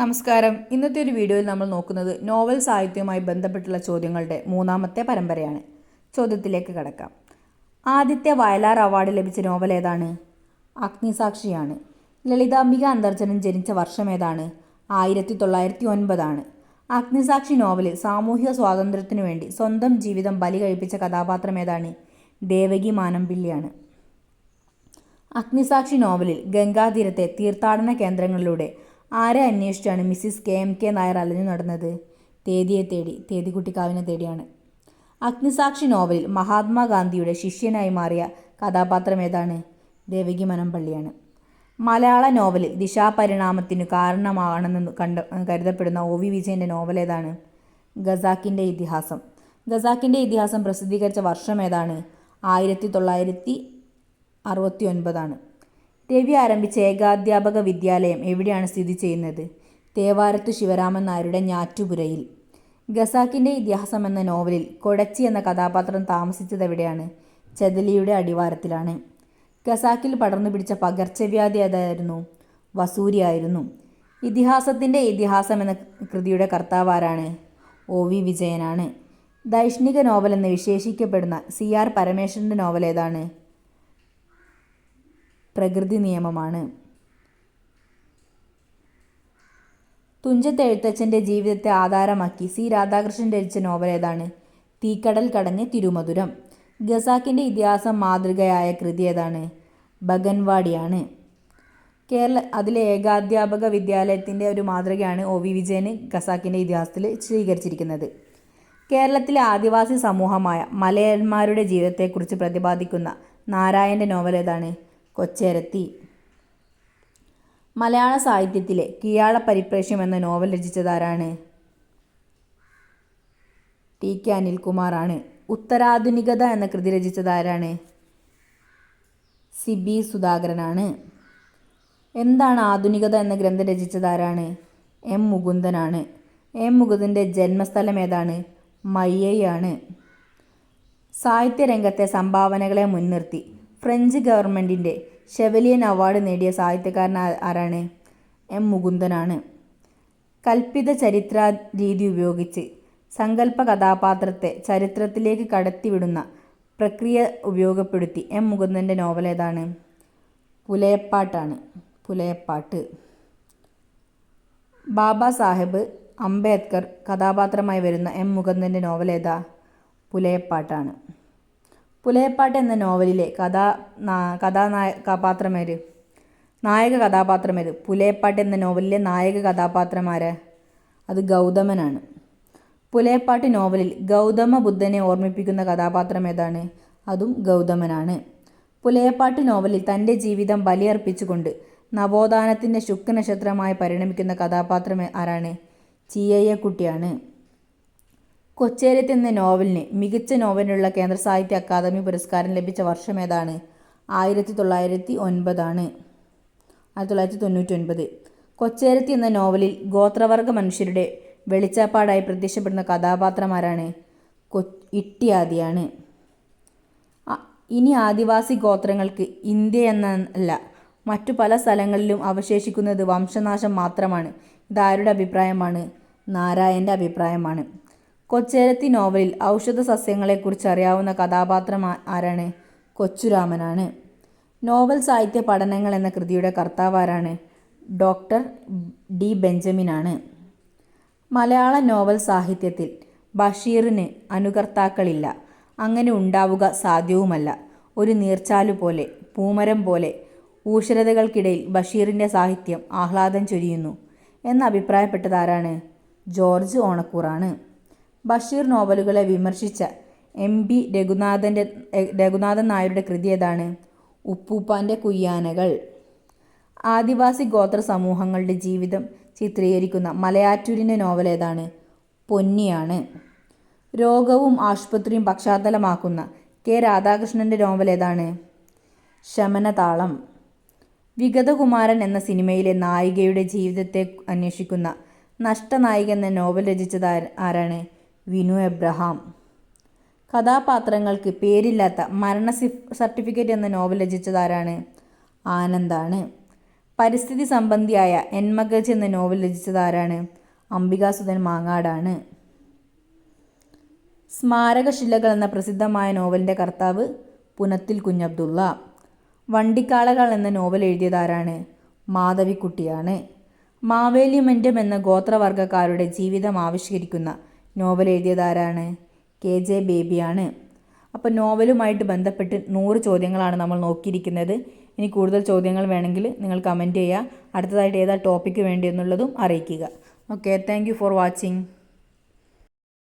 നമസ്കാരം. ഇന്നത്തെ ഒരു വീഡിയോയിൽ നമ്മൾ നോക്കുന്നത് നോവൽ സാഹിത്യവുമായി ബന്ധപ്പെട്ടുള്ള ചോദ്യങ്ങളുടെ മൂന്നാമത്തെ പരമ്പരയാണ്. ചോദ്യത്തിലേക്ക് കടക്കാം. ആദ്യത്തെ വയലാർ അവാർഡ് ലഭിച്ച നോവൽ ഏതാണ്? അഗ്നിസാക്ഷിയാണ്. ലളിതാംബിക അന്തർജനം ജനിച്ച വർഷം ഏതാണ്? ആയിരത്തി തൊള്ളായിരത്തി ഒൻപതാണ് അഗ്നിസാക്ഷി നോവലിൽ സാമൂഹിക സ്വാതന്ത്ര്യത്തിനു വേണ്ടി സ്വന്തം ജീവിതം ബലി കഴിപ്പിച്ച കഥാപാത്രം ഏതാണ്? ദേവകി മാനമ്പിള്ളിയാണ്. അഗ്നിസാക്ഷി നോവലിൽ ഗംഗാതീരത്തെ തീർത്ഥാടന കേന്ദ്രങ്ങളിലൂടെ ആരെ അന്വേഷിച്ചാണ് Mrs K M K Nair അലഞ്ഞു നടന്നത്? തേദിയെ തേടി തേദിക്കുട്ടിക്കാവിനെ തേടിയാണ്. അഗ്നിസാക്ഷി നോവലിൽ മഹാത്മാഗാന്ധിയുടെ ശിഷ്യനായി മാറിയ കഥാപാത്രം ഏതാണ്? ദേവകി മനംപള്ളിയാണ്. മലയാള നോവലിൽ ദിശാപരിണാമത്തിനു കാരണമാണെന്ന് കണ്ട കരുതപ്പെടുന്ന ഒ വി വിജയന്റെ നോവൽ ഏതാണ്? ഖസാക്കിന്റെ ഇതിഹാസം. ഖസാക്കിന്റെ ഇതിഹാസം പ്രസിദ്ധീകരിച്ച വർഷം ഏതാണ്? ആയിരത്തി തൊള്ളായിരത്തി അറുപത്തി ഒൻപതാണ് രവി ആരംഭിച്ച ഏകാധ്യാപക വിദ്യാലയം എവിടെയാണ് സ്ഥിതി ചെയ്യുന്നത്? തേവാരത്തു ശിവരാമൻ നായരുടെ ഞാറ്റുപുരയിൽ. ഖസാക്കിന്റെ ഇതിഹാസം എന്ന നോവലിൽ കൊടച്ചി എന്ന കഥാപാത്രം താമസിച്ചത് എവിടെയാണ്? ചെതലിയുടെ അടിവാരത്തിലാണ്. ഖസാക്കിൽ പടർന്നു പിടിച്ച പകർച്ചവ്യാധി ഏതായിരുന്നു? വസൂരിയായിരുന്നു ഇതിഹാസത്തിന്റെ ഇതിഹാസം എന്ന കൃതിയുടെ കർത്താവ് ആരാണ്? ഒ വി വിജയനാണ്. ദൈഷ്ണിക നോവൽ എന്ന് വിശേഷിക്കപ്പെടുന്ന സി ആർ പരമേശ്വരന്റെ നോവൽ ഏതാണ്? പ്രകൃതി നിയമമാണ്. തുഞ്ചത്ത് എഴുത്തച്ഛന്റെ ജീവിതത്തെ ആധാരമാക്കി സി. രാധാകൃഷ്ണൻ രചിച്ച നോവൽ ഏതാണ്? തീക്കടൽ കടഞ്ഞ് തിരുമധുരം. ഖസാക്കിന്റെ ഇതിഹാസം മാതൃകയായ കൃതി ഏതാണ്? ബഗൻവാടിയാണ് കേരള അതിലെ ഏകാധ്യാപക വിദ്യാലയത്തിന്റെ ഒരു മാതൃകയാണ് ഒ വി വിജയന് ഖസാക്കിന്റെ ഇതിഹാസത്തിൽ സ്വീകരിച്ചിരിക്കുന്നത്. കേരളത്തിലെ ആദിവാസി സമൂഹമായ മലയന്മാരുടെ ജീവിതത്തെക്കുറിച്ച് പ്രതിപാദിക്കുന്ന നാരായണന്റെ നോവൽ ഏതാണ്? കൊച്ചേരത്തി. മലയാള സാഹിത്യത്തിലെ കീഴാള പരിപ്രേക്ഷ്യം എന്ന നോവൽ രചിച്ചതാരാണ്? ടി കെ അനിൽകുമാറാണ്. ഉത്തരാധുനികത എന്ന കൃതി രചിച്ചതാരാണ്? C B സുധാകരനാണ്. എന്താണ് ആധുനികത എന്ന ഗ്രന്ഥം രചിച്ചതാരാണ്? എം മുകുന്ദനാണ്. എം മുകുന്ദന്റെ ജന്മസ്ഥലം ഏതാണ്? മയ്യയാണ്. സാഹിത്യരംഗത്തെ സംഭാവനകളെ മുൻനിർത്തി. ഫ്രഞ്ച് ഗവൺമെന്റിന്റെ ഷെവലിയൻ അവാർഡ് നേടിയ സാഹിത്യകാരൻ ആരാണ്? എം. മുകുന്ദനാണ്. കൽപ്പിത ചരിത്ര രീതി ഉപയോഗിച്ച് സങ്കല്പ കഥാപാത്രത്തെ ചരിത്രത്തിലേക്ക് കടത്തിവിടുന്ന പ്രക്രിയ ഉപയോഗപ്പെടുത്തി എം. മുകുന്ദന്റെ നോവൽ ഏതാണ്? പുലയപ്പാട്ടാണ്. പുലയപ്പാട്ട്. ബാബാ സാഹിബ് അംബേദ്കർ കഥാപാത്രമായി വരുന്ന എം. മുകുന്ദന്റെ നോവൽ ഏതാ? പുലയപ്പാട്ടാണ്. പുലയപ്പാട്ട് എന്ന നോവലിലെ കഥാ കഥാനായ കഥാപാത്രമാര്? നായക കഥാപാത്രമാര്. പുലയപ്പാട്ട് എന്ന നോവലിലെ നായക കഥാപാത്രമാര്? അത് ഗൗതമനാണ്. പുലയപ്പാട്ട് നോവലിൽ ഗൗതമ ബുദ്ധനെ ഓർമ്മിപ്പിക്കുന്ന കഥാപാത്രം ഏതാണ് അതും ഗൗതമനാണ്. പുലയപ്പാട്ട് നോവലിൽ തന്റെ ജീവിതം ബലിയർപ്പിച്ചുകൊണ്ട് നവോത്ഥാനത്തിന്റെ ശുക്രനക്ഷത്രമായി പരിണമിക്കുന്ന കഥാപാത്രം ആരാണ്? ചീയയ്യക്കുട്ടിയാണ്. കൊച്ചേരത്ത് എന്ന നോവലിന് മികച്ച നോവലിനുള്ള കേന്ദ്ര സാഹിത്യ അക്കാദമി പുരസ്കാരം ലഭിച്ച വർഷം ഏതാണ്? ആയിരത്തി തൊള്ളായിരത്തി ഒൻപതാണ് ആയിരത്തി തൊള്ളായിരത്തി തൊണ്ണൂറ്റി ഒൻപത് കൊച്ചേരത്തി എന്ന നോവലിൽ ഗോത്രവർഗ മനുഷ്യരുടെ വെളിച്ചപ്പാടായി പ്രത്യക്ഷപ്പെടുന്ന കഥാപാത്രമാരാണ് കൊ ഇട്ടിയാദിയാണ്. ഇനി ആദിവാസി ഗോത്രങ്ങൾക്ക് ഇന്ത്യ എന്ന അല്ല മറ്റു പല സ്ഥലങ്ങളിലും അവശേഷിക്കുന്നത് വംശനാശം മാത്രമാണ്. ഇതാരുടെ അഭിപ്രായമാണ്? നാരായന്റെ അഭിപ്രായമാണ്. കൊച്ചേരത്തി നോവലിൽ ഔഷധ സസ്യങ്ങളെക്കുറിച്ച് അറിയാവുന്ന കഥാപാത്രം ആരാണ്? കൊച്ചുരാമനാണ്. നോവൽ സാഹിത്യ പഠനങ്ങൾ എന്ന കൃതിയുടെ കർത്താവ് ആരാണ് ഡോക്ടർ ഡി ബെഞ്ചമിനാണ്. മലയാള നോവൽ സാഹിത്യത്തിൽ ബഷീറിന് അനുകർത്താക്കളില്ല. അങ്ങനെ ഉണ്ടാവുക സാധ്യവുമല്ല. ഒരു നീർച്ചാലു പോലെ പൂമരം പോലെ ഊഷരതകൾക്കിടയിൽ ബഷീറിന്റെ സാഹിത്യം ആഹ്ലാദം ചൊരിയുന്നു. എന്ന് അഭിപ്രായപ്പെട്ടതാരാണ്? ജോർജ് ഓണക്കൂറാണ്. ബഷീർ നോവലുകളെ വിമർശിച്ച എം ബി രഘുനാഥന്റെ രഘുനാഥൻ നായരുടെ കൃതി ഏതാണ്? ഉപ്പൂപ്പാന്റെ കുയ്യാനകൾ. ആദിവാസി ഗോത്ര സമൂഹങ്ങളുടെ ജീവിതം ചിത്രീകരിക്കുന്ന മലയാറ്റൂരിന്റെ നോവൽ ഏതാണ്? പൊന്നിയാണ്. രോഗവും ആശുപത്രിയും പശ്ചാത്തലമാക്കുന്ന കെ രാധാകൃഷ്ണന്റെ നോവൽ ഏതാണ്? ശമനതാളം. വിഗതകുമാരൻ എന്ന സിനിമയിലെ നായികയുടെ ജീവിതത്തെ അന്വേഷിക്കുന്ന നഷ്ടനായിക എന്ന നോവൽ രചിച്ചത് ആര- ആരാണ്? വിനു എബ്രഹാം. കഥാപാത്രങ്ങൾക്ക് പേരില്ലാത്ത മരണ സർട്ടിഫിക്കറ്റ് എന്ന നോവൽ രചിച്ചത് ആരാണ് ആനന്ദാണ്. പരിസ്ഥിതി സംബന്ധിയായ എൻമകജ് എന്ന നോവൽ രചിച്ചത് ആരാണ് അംബികാസുധൻ മാങ്ങാടാണ്. സ്മാരകശിലകൾ എന്ന പ്രസിദ്ധമായ നോവലിന്റെ കർത്താവ് പുനത്തിൽ കുഞ്ഞബ്ദുള്ള. വണ്ടിക്കാളകൾ എന്ന നോവൽ എഴുതിയതാരാണ്? മാധവിക്കുട്ടിയാണ്. മാവേലിമെന്റം എന്ന ഗോത്രവർഗക്കാരുടെ ജീവിതം ആവിഷ്കരിക്കുന്ന നോവൽ എഴുതിയതാരാണ് കെ ജെ ബേബിയാണ്. അപ്പോൾ നോവലുമായിട്ട് ബന്ധപ്പെട്ട് നൂറ് ചോദ്യങ്ങളാണ് നമ്മൾ നോക്കിയിരിക്കുന്നത്. ഇനി കൂടുതൽ ചോദ്യങ്ങൾ വേണമെങ്കിൽ നിങ്ങൾ കമന്റ് ചെയ്യുക. അടുത്തതായിട്ട് ഏതാ ടോപ്പിക്ക് വേണ്ടി എന്നുള്ളതും അറിയിക്കുക ഓക്കെ താങ്ക് ഫോർ വാച്ചിങ്